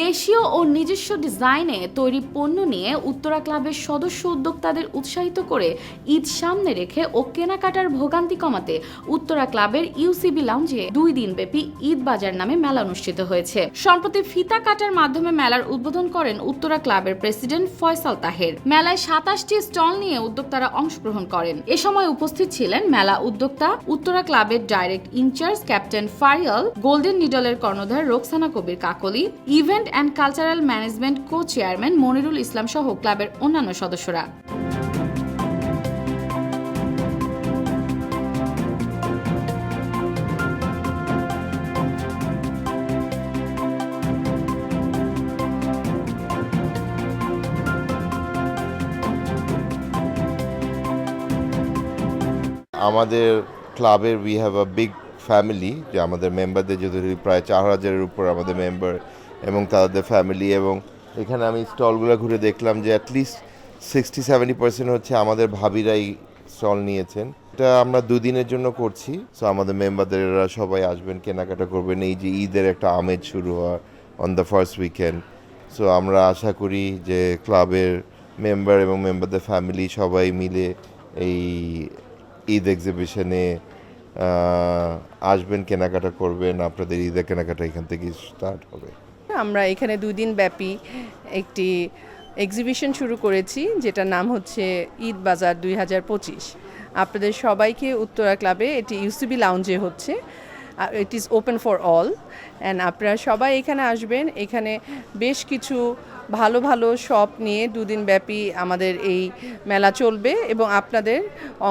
দেশীয় ও নিজস্ব ডিজাইনে তৈরি পণ্য নিয়ে উত্তরা ক্লাবের সদস্য উদ্যোক্তাদের উৎসাহিত করে ঈদ সামনে রেখে ও কেনাকাটার ভোগান্তি কমাতে উত্তরা ক্লাবের ইউসিবি লাউঞ্জে দুই দিনব্যাপী ঈদ বাজার নামে মেলা অনুষ্ঠিত হয়েছে। সম্প্রতি ফিতা কাটার মাধ্যমে মেলার উদ্বোধন করেন উত্তরা ক্লাবের প্রেসিডেন্ট ফয়সাল তাহের। মেলায় সাতাশটি স্টল নিয়ে উদ্যোক্তারা অংশগ্রহণ করেন। এ সময় উপস্থিত ছিলেন মেলা উদ্যোক্তা, উত্তরা ক্লাবের direct in charge captain Farial, golden নিডলের কর্ণধার Roksana Kabir Kakoli, event and cultural management co chairman Monirul Islam সহ ক্লাবের অন্যান্য সদস্যরা। আমাদের ক্লাবের we have a big family যে আমাদের মেম্বারদের যদি প্রায় চার হাজারের উপর আমাদের মেম্বার এবং তাদের ফ্যামিলি এবং এখানে আমি স্টলগুলো ঘুরে দেখলাম যে অ্যাটলিস্ট সিক্সটি সেভেন্টি পার্সেন্ট হচ্ছে আমাদের ভাবিরাই স্টল নিয়েছেন। এটা আমরা দুদিনের জন্য করছি। সো আমাদের মেম্বারদেররা সবাই আসবেন, কেনাকাটা করবেন। এই যে ঈদের একটা আমেজ শুরু হয় on the first weekend so আমরা আশা করি যে ক্লাবের মেম্বার এবং মেম্বারদের ফ্যামিলি সবাই মিলে এই ঈদ এক্সিবিশনে আসবেন, কেনাকাটা করবেন। আপনাদের ঈদের কেনাকাটা এখান থেকে স্টার্ট হবে। আমরা এখানে দুদিন ব্যাপী একটি এক্সিবিশন শুরু করেছি, যেটার নাম হচ্ছে ঈদ বাজার দুই হাজার পঁচিশ। আপনাদের সবাইকে উত্তরা ক্লাবে এটি ইউসিবি লাউঞ্জে হচ্ছে। It is open for all and আপনারা সবাই এখানে আসবেন। এখানে বেশ কিছু ভালো ভালো শপ নিয়ে দুদিন ব্যাপী আমাদের এই মেলা চলবে এবং আপনাদের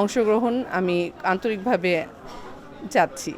অংশগ্রহণ আমি আন্তরিকভাবে চাচ্ছি।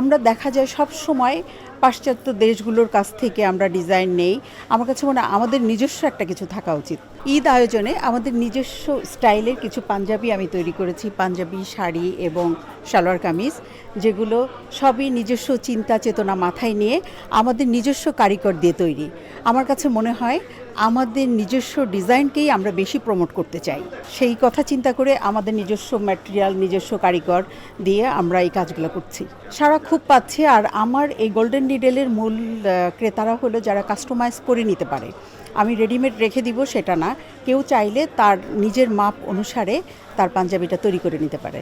আমরা দেখা যায় সব সময় পাশ্চাত্য দেশগুলোর কাছ থেকে আমরা ডিজাইন নেই। আমার কাছে মনে হয় আমাদের নিজস্ব একটা কিছু থাকা উচিত। ঈদ আয়োজনে আমাদের নিজস্ব স্টাইলের কিছু পাঞ্জাবি আমি তৈরি করেছি। পাঞ্জাবি, শাড়ি এবং সালোয়ার কামিজ, যেগুলো সবই নিজস্ব চিন্তা চেতনা মাথায় নিয়ে আমাদের নিজস্ব কারিগর দিয়ে তৈরি। আমার কাছে মনে হয় আমাদের নিজস্ব ডিজাইনকেই আমরা বেশি প্রমোট করতে চাই। সেই কথা চিন্তা করে আমাদের নিজস্ব ম্যাটেরিয়াল নিজস্ব কারিগর দিয়ে আমরা এই কাজগুলো করছি। সারা খুব পাচ্ছে আর আমার এই গোল্ডেন নিডেলের মূল ক্রেতারা হলো যারা কাস্টমাইজ করে নিতে পারে। আমি রেডিমেড রেখে দিব সেটা না। কেউ চাইলে তার নিজের মাপ অনুসারে তার পাঞ্জাবিটা তৈরি করে নিতে পারে।